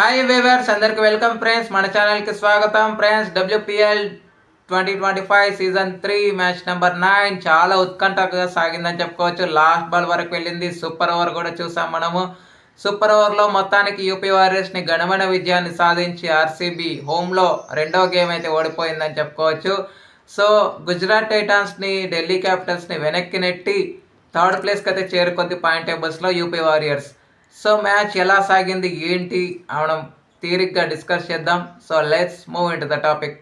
Hi viewers అందరికి welcome friends మన ఛానల్కి స్వాగతం. Friends WPL twenty twenty five season three match number nine చాలా ఉత్కంఠగా సాగిందని చెప్పుకోవచ్చు. లాస్ట్ బాల్ వరకు వెళ్ళింది. సూపర్ ఓవర్ కూడా చూసాం మనము. సూపర్ ఓవర్లో మొత్తానికి యూపీ వారియర్స్ని ఘనమైన విజయాన్ని సాధించి ఆర్సీబీ హోమ్లో రెండో గేమ్ అయితే ఓడిపోయిందని చెప్పుకోవచ్చు. సో గుజరాత్ టైటాన్స్ని ఢిల్లీ క్యాపిటల్స్ని వెనక్కి నెట్టి థర్డ్ ప్లేస్కి అయితే చేరుకుంది పాయింట్ టేబుల్స్లో యూపీ వారియర్స్ సో మ్యాచ్ ఎలా సాగింది ఏంటి మనం తీరిగ్గా డిస్కస్ చేద్దాం. So let's move in to the topic.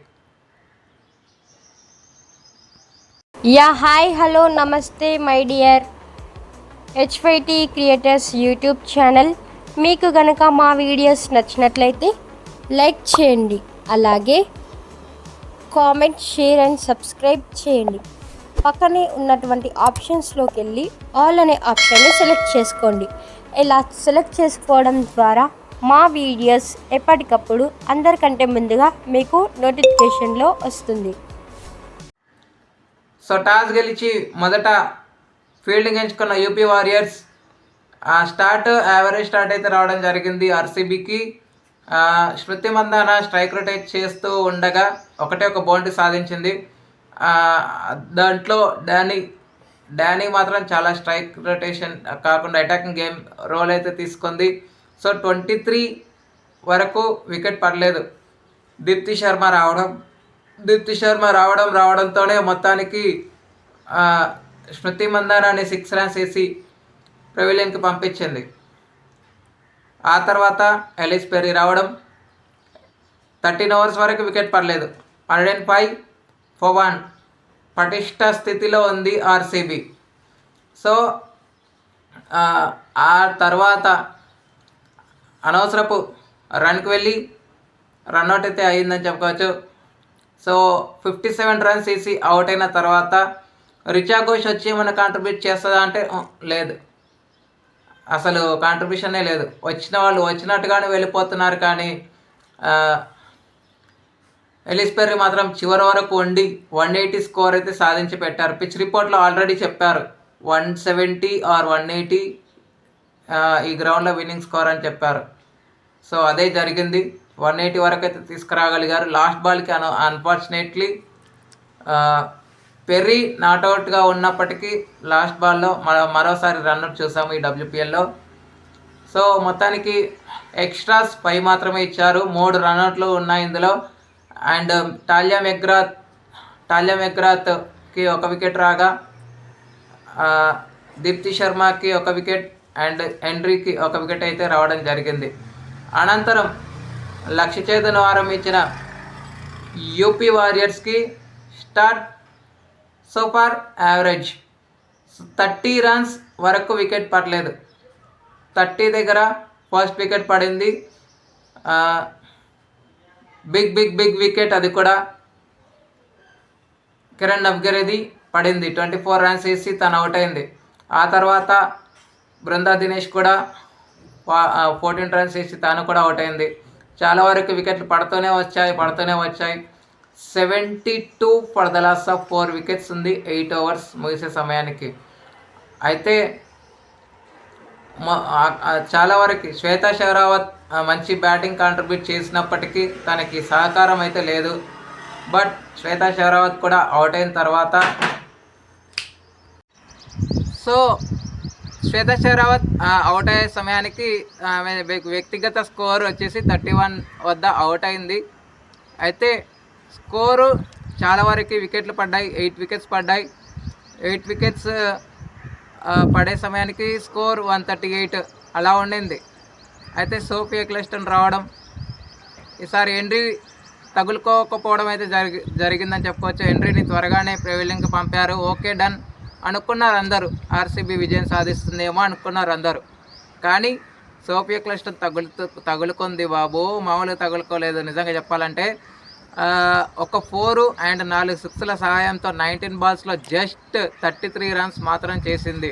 Yeah hi hello namaste my dear HYT creators YouTube channel. మీకు గనక మా వీడియోస్ నచ్చినట్లయితే లైక్ చేయండి. అలాగే కామెంట్ షేర్ అండ్ సబ్స్క్రైబ్ చేయండి. పక్కనే ఉన్నటువంటి ఆప్షన్స్లోకి వెళ్ళి ఆల్ అనే ఆప్షన్ని సెలెక్ట్ చేసుకోండి. ఇలా సెలెక్ట్ చేసుకోవడం ద్వారా మా వీడియోస్ ఎప్పటికప్పుడు అందరికంటే ముందుగా మీకు నోటిఫికేషన్లో వస్తుంది. సో టాస్ గెలిచి మొదట ఫీల్డింగ్ ఎంచుకున్న యూపీ వారియర్స్ ఆ స్టార్ట్ యావరేజ్ స్టార్ట్ అయితే రావడం జరిగింది. ఆర్సీబీకి శృతి మందాన స్ట్రైక్ రొటేట్ చేస్తూ ఉండగా ఒకటే ఒక బౌండరీ సాధించింది. దాంట్లో డానీ డానీ మాత్రం చాలా స్ట్రైక్ రొటేషన్ కాకుండా అటాకింగ్ గేమ్ రోల్ అయితే తీసుకుంది. సో ట్వంటీ త్రీ వరకు వికెట్ పడలేదు. దీప్తి శర్మ రావడం దీప్తి శర్మ రావడం రావడంతోనే మొత్తానికి స్మృతి మందారాన్ని సిక్స్ రన్స్ వేసి ప్రవిలియన్కి పంపించింది. ఆ తర్వాత ఎలిస్ పెర్రీ రావడం థర్టీన్ అవర్స్ వరకు వికెట్ పడలేదు. Hundred and five for one పటిష్ట స్థితిలో ఉంది ఆర్సీబీ. సో ఆ, తర్వాత అనవసరపు రన్కి వెళ్ళి రన్అట్ అయితే అయ్యిందని చెప్పుకోవచ్చు. సో ఫిఫ్టీ సెవెన్ రన్స్ వేసి అవుట్ అయిన తర్వాత రిచా ఘోష్ వచ్చి ఏమైనా కాంట్రిబ్యూట్ చేస్తుందా అంటే లేదు. అసలు కాంట్రిబ్యూషనే లేదు. వచ్చిన వాళ్ళు వచ్చినట్టుగానే వెళ్ళిపోతున్నారు కానీ ఎలిస్ పెర్రీ మాత్రం చివరి వరకు వండి వన్ ఎయిటీ స్కోర్ అయితే సాధించి పెట్టారు పిచ్ రిపోర్ట్లో ఆల్రెడీ చెప్పారు. One seventy or one eighty ఈ గ్రౌండ్లో విన్నింగ్ స్కోర్ అని చెప్పారు. సో అదే జరిగింది. వన్ ఎయిటీ వరకు అయితే తీసుకురాగలిగారు. లాస్ట్ బాల్కి అన్ అన్ఫార్చునేట్లీ పెర్రీ నాట్అవుట్గా ఉన్నప్పటికీ లాస్ట్ బాల్లో మరోసారి రన్అట్ చూసాము ఈ డబ్ల్యూపీఎల్లో. సో మొత్తానికి ఎక్స్ట్రాస్ ఫైవ్ మాత్రమే ఇచ్చారు. మూడు రన్అట్లు ఉన్నాయి ఇందులో. And um, Tahlia McGrath Tahlia మెగ్రాత్కి ఒక వికెట్ రాగా దీప్తి శర్మకి ఒక వికెట్ అండ్ ఎండ్రీకి ఒక వికెట్ అయితే రావడం జరిగింది. అనంతరం లక్ష చేతన వారం ఇచ్చిన UP వారియర్స్కి start super average thirty runs వరకు వికెట్ పడలేదు. థర్టీ దగ్గర ఫస్ట్ వికెట్ పడింది. బిగ్ బిగ్ బిగ్ వికెట్ అది కూడా కిరణ్ నవ్గరేది పడింది. ట్వంటీ ఫోర్ రన్స్ వేసి తను అవుట్ అయింది. ఆ తర్వాత బృందా దినేష్ కూడా ఫోర్టీన్ రన్స్ వేసి తాను కూడా అవుట్ అయింది. చాలా వరకు వికెట్లు పడుతూనే వచ్చాయి పడుతూనే వచ్చాయి. Seventy two for the loss of four wickets ఉంది ఎయిట్ అవర్స్ ముగిసే సమయానికి. అయితే చాలా వరకు శ్వేతా షెరావత్ మంచి బ్యాటింగ్ కాంట్రిబ్యూట్ చేసినప్పటికీ తనకి సహకారం అయితే లేదు. బట్ శ్వేతా షెరావత్ కూడా అవుట్ అయిన తర్వాత సో శ్వేతా షెహరావత్ అవుట్ అయ్యే సమయానికి ఆమె వ్యక్తిగత స్కోర్ వచ్చేసి థర్టీ వన్ వద్ద అవుట్ అయింది. అయితే స్కోరు చాలా వరకు వికెట్లు పడ్డాయి. ఎయిట్ వికెట్స్ పడ్డాయి. ఎయిట్ వికెట్స్ పడే సమయానికి స్కోర్ వన్ థర్టీ ఎయిట్ అలా ఉండింది. అయితే సోఫియా క్లస్టన్ రావడం ఈసారి ఎంట్రీ తగులుకోకపోవడం అయితే జరిగి జరిగిందని చెప్పుకోవచ్చు. ఎంట్రీని త్వరగానే ప్రివిలింగ్కి పంపారు. ఓకే డన్ అనుకున్నారు అందరూ. ఆర్సీబీ విజయం సాధిస్తుందేమో అనుకున్నారు అందరూ. కానీ సోఫియా క్లస్టర్ తగులుతూ తగులుకుంది బాబు. మామూలుగా తగులుకోలేదు. నిజంగా చెప్పాలంటే ఒక ఫోరు అండ్ నాలుగు సిక్స్ల సహాయంతో నైన్టీన్ బాల్స్లో జస్ట్ థర్టీ త్రీ రన్స్ మాత్రం చేసింది.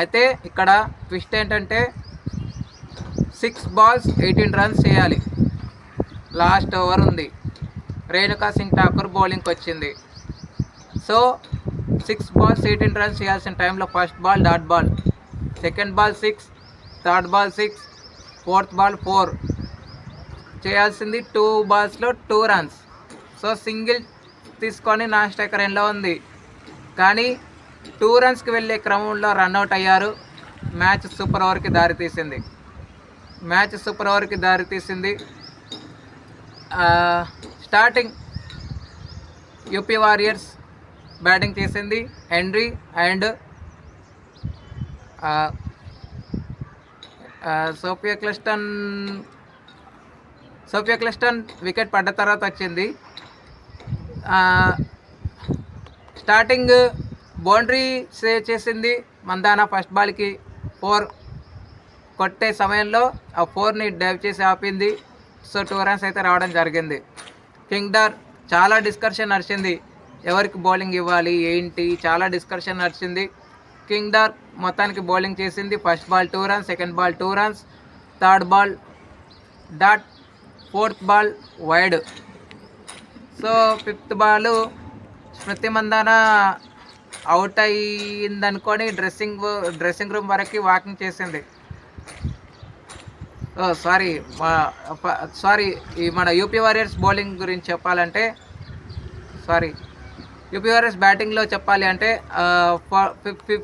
అయితే ఇక్కడ ట్విస్ట్ ఏంటంటే సిక్స్ బాల్స్ ఎయిటీన్ రన్స్ చేయాలి. లాస్ట్ ఓవర్ ఉంది. రేణుకా సింగ్ ఠాకూర్ బౌలింగ్కి వచ్చింది. So six balls eighteen runs చేయాల్సిన టైంలో first ball dot ball. Second ball six third ball six fourth ball four. చేయాల్సింది టూ బాల్స్లో టూ రన్స్. సో సింగిల్ తీసుకొని నాన్ స్ట్రైకర్ ఎండ్లో ఉంది. కానీ టూ రన్స్కి వెళ్ళే క్రమంలో రన్అట్ అయ్యారు. మ్యాచ్ సూపర్ ఓవర్కి దారితీసింది మ్యాచ్ సూపర్ ఓవర్కి దారితీసింది స్టార్టింగ్ యూపీ వారియర్స్ బ్యాటింగ్ చేసింది. Henry and Sophia Ecclestone Sophia Ecclestone wicket పడ్డ తర్వాత వచ్చింది. స్టార్టింగ్ బౌండరీ సేవ్ చేసింది మందాన ఫస్ట్ బాల్కి ఫోర్ కొట్టే సమయంలో ఆ ఫోర్ని డైవ్ చేసి ఆపింది. సో టూ రన్స్ అయితే రావడం జరిగింది. కింగ్డర్ చాలా డిస్కషన్ నడిచింది. ఎవరికి బౌలింగ్ ఇవ్వాలి ఏంటి? చాలా డిస్కషన్ నడిచింది. కింగ్డర్ మొత్తానికి బౌలింగ్ చేసింది. First ball two runs second ball two runs third ball dot fourth ball wide so fifth ball Smriti Mandhana out అయ్యిందనుకొని dressing dressing room వరకు వాకింగ్ చేసింది. ఓ సారీ సారీ ఈ మన యూపీ వారియర్స్ బౌలింగ్ గురించి చెప్పాలంటే sorry UP warriors బ్యాటింగ్లో చెప్పాలి అంటే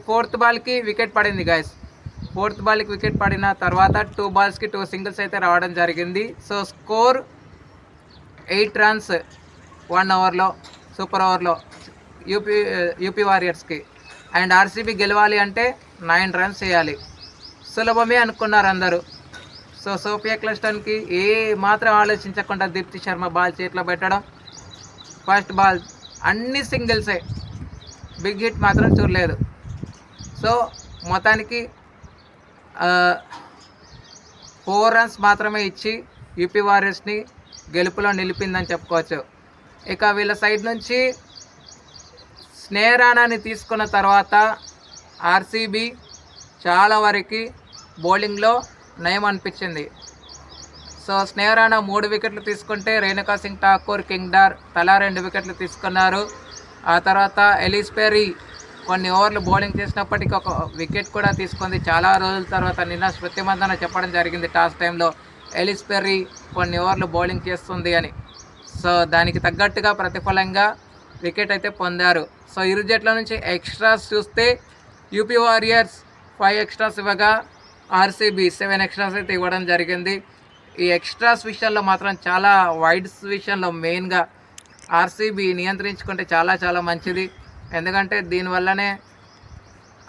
fourth బాల్కి వికెట్ పడింది గాయస్. ఫోర్త్ బాల్కి వికెట్ పడిన తర్వాత టూ బాల్స్కి టూ సింగిల్స్ అయితే రావడం జరిగింది. So score eight runs one అవర్లో సూపర్ ఓవర్లో యూపీ యూపీ వారియర్స్కి. అండ్ ఆర్సీబీ గెలవాలి అంటే నైన్ రన్స్ చేయాలి. సులభమే అనుకున్నారు అందరూ. సో సోఫియా క్లస్టన్కి ఏ మాత్రం ఆలోచించకుండా దీప్తి శర్మ బాల్ చేతిలో పెట్టడం. ఫస్ట్ బాల్ అన్ని సింగిల్సే. బిగ్ హిట్ మాత్రం చూడలేదు. సో మొత్తానికి ఫోర్ రన్స్ మాత్రమే ఇచ్చి యూపీ వారియర్స్ని గెలుపులో నిలిపిందని చెప్పుకోవచ్చు. ఇక వీళ్ళ సైడ్ నుంచి స్నేహరాణాన్ని తీసుకున్న తర్వాత ఆర్సీబీ చాలా వరకు బౌలింగ్లో నయం అనిపించింది. సో స్నేహరాణా మూడు వికెట్లు తీసుకుంటే రేణుకా సింగ్ ఠాకూర్ కింగ్డార్ తలా రెండు వికెట్లు తీసుకున్నారు. ఆ తర్వాత ఎలిస్పెరీ కొన్ని ఓవర్లు బౌలింగ్ చేసినప్పటికీ ఒక వికెట్ కూడా తీసుకుంది. చాలా రోజుల తర్వాత నిన్న స్మృతి మందన చెప్పడం జరిగింది టాస్ టైంలో. ఎలిస్ పెర్రీ కొన్ని ఓవర్లు బౌలింగ్ చేస్తుంది అని. సో దానికి తగ్గట్టుగా ప్రతిఫలంగా వికెట్ అయితే పొందారు. సో ఇరు జట్ల నుంచి ఎక్స్ట్రాస్ చూస్తే యూపీ వారియర్స్ ఫైవ్ ఎక్స్ట్రాస్ ఇవ్వగా ఆర్సీబీ సెవెన్ ఎక్స్ట్రాస్ అయితే ఇవ్వడం జరిగింది. ఈ ఎక్స్ట్రాస్ విషయంలో మాత్రం చాలా వైడ్స్ విషయంలో మెయిన్గా ఆర్సీబీ నియంత్రించుకుంటే చాలా చాలా మంచిది. ఎందుకంటే దీనివల్లనే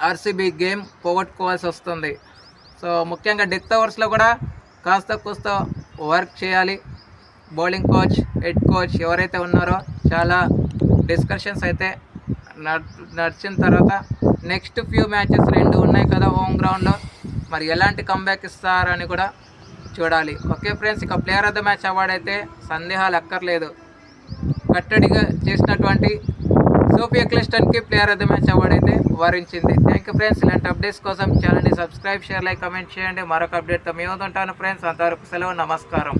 ఆర్సీబీ గేమ్ పోగొట్టుకోవాల్సి వస్తుంది. సో ముఖ్యంగా డెత్ ఓవర్స్లో కూడా కాస్త కూస్త వర్క్ చేయాలి. బౌలింగ్ కోచ్ హెడ్ కోచ్ ఎవరైతే ఉన్నారో చాలా డిస్కషన్స్ అయితే నడిచిన తర్వాత నెక్స్ట్ ఫ్యూ మ్యాచెస్ రెండు ఉన్నాయి కదా హోమ్ గ్రౌండ్లో. మరి ఎలాంటి కంబ్యాక్ ఇస్తారని కూడా చూడాలి. ఓకే ఫ్రెండ్స్ ఇక player of the match award అయితే సందేహాలు అక్కర్లేదు. కట్టడిగా చేసినటువంటి Sophia క్లిస్టన్కి player of the match award అయితే వరించింది. థ్యాంక్ యూ ఫ్రెండ్స్ ఇలాంటి అప్డేట్స్ కోసం ఛానల్ని సబ్స్క్రైబ్ షేర్ లైక్ కమెంట్ చేయండి. మరొక అప్డేట్తో మేము ఉంటాను ఫ్రెండ్స్ అంతవరకు సెలవు నమస్కారం.